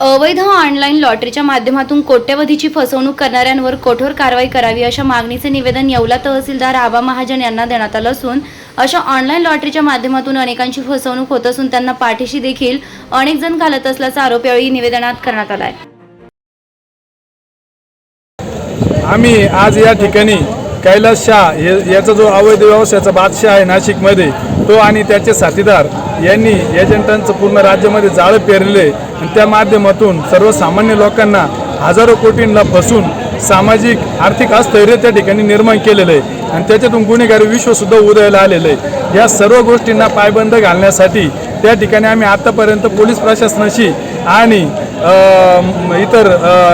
अवैध ऑनलाईन लॉटरीच्या माध्यमातून कोट्यवधीची फसवणूक करणाऱ्यांवर कठोर कारवाई करावी अशा मागणीचे निवेदन येवला तहसीलदार आबा महाजन यांना देण्यात आलं असून अशा ऑनलाईन लॉटरीच्या माध्यमातून अनेकांची फसवणूक होत असून त्यांना पाठीशी देखील अनेक जण घालत असल्याचा आरोप यावेळी निवेदनात करण्यात आला आहे आम्ही आज या ठिकाणी कैलास शाह याचा जो अवैध व्यवसायाचा बादशाह आहे नाशिकमध्ये तो आणि त्याचे साथीदार यांनी एजंटांचं पूर्ण राज्यामध्ये जाळं पेरलेलं आहे. आणि त्या माध्यमातून सर्वसामान्य लोकांना हजारो कोटींना फसून सामाजिक आर्थिक अस्थैर्य त्या ठिकाणी निर्माण केलेलं आहे. आणि त्याच्यातून गुन्हेगारी विश्वसुद्धा उदयाला आलेलं आहे. या सर्व गोष्टींना पायबंद घालण्यासाठी त्या ठिकाणी आम्ही आत्तापर्यंत पोलीस प्रशासनाशी आणि इतर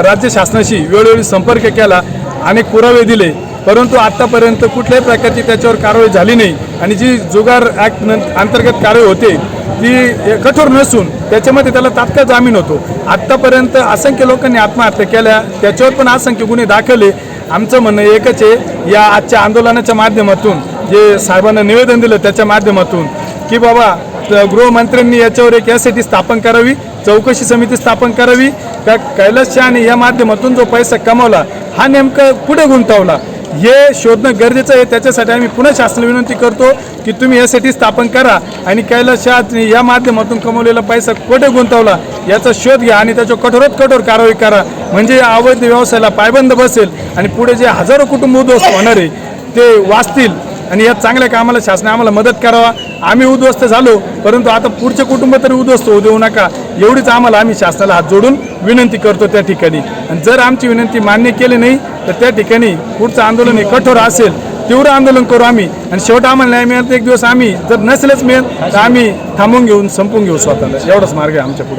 राज्य शासनाशी वेळोवेळी संपर्क केला. अनेक पुरावे दिले. परंतु आत्तापर्यंत कुठल्याही प्रकारची त्याच्यावर कारवाई झाली नाही. आणि जी जुगार ॲक्ट अंतर्गत कारवाई होते ती कठोर नसून त्याच्यामध्ये त्याला तात्काळ जामीन होतो. आत्तापर्यंत असंख्य लोकांनी आत्महत्या केल्या त्याच्यावर पण असंख्य गुन्हे दाखवले. आमचं म्हणणं एकच आहे या आजच्या आंदोलनाच्या माध्यमातून जे साहेबांना निवेदन दिलं त्याच्या माध्यमातून की बाबा गृहमंत्र्यांनी याच्यावर एक यासाठी स्थापन करावी चौकशी समिती स्थापन करावी. का कैलास शहाने या माध्यमातून जो पैसा कमावला हा नेमका कुठे गुंतवला. हे शोधणं गरजेचं आहे. त्याच्यासाठी आम्ही पुन्हा शासनाला विनंती करतो की तुम्ही यासाठी स्थापन करा. आणि कैलाशात या माध्यमातून कमवलेला पैसा कुठे गुंतवला याचा शोध घ्या आणि त्याच्या कठोरात कठोर कारवाई करा. म्हणजे या अवैध व्यवसायाला पायबंद बसेल आणि पुढे जे हजारो कुटुंब उद्ध्वस्त होणार आहे ते वाचतील. आणि या चांगल्या कामाला शासनाने आम्हाला मदत करावा. आम्ही उद्ध्वस्त झालो परंतु आता पुढचे कुटुंब तरी उद्ध्वस्त होऊ देऊ नका. एवढीच आम्हाला आम्ही शासनाला हात जोडून विनंती करतो त्या ठिकाणी. आणि जर आमची विनंती मान्य केली नाही तर त्या ठिकाणी पुढचं आंदोलन हे कठोर असेल. तीव्र आंदोलन करू आम्ही. आणि शेवट आम्हाला न्याय मिळत एक दिवस आम्ही जर नसेलच मिळत तर आम्ही थांबून घेऊन संपून घेऊ स्वतःला. एवढाच मार्ग आहे आमच्या पुढे.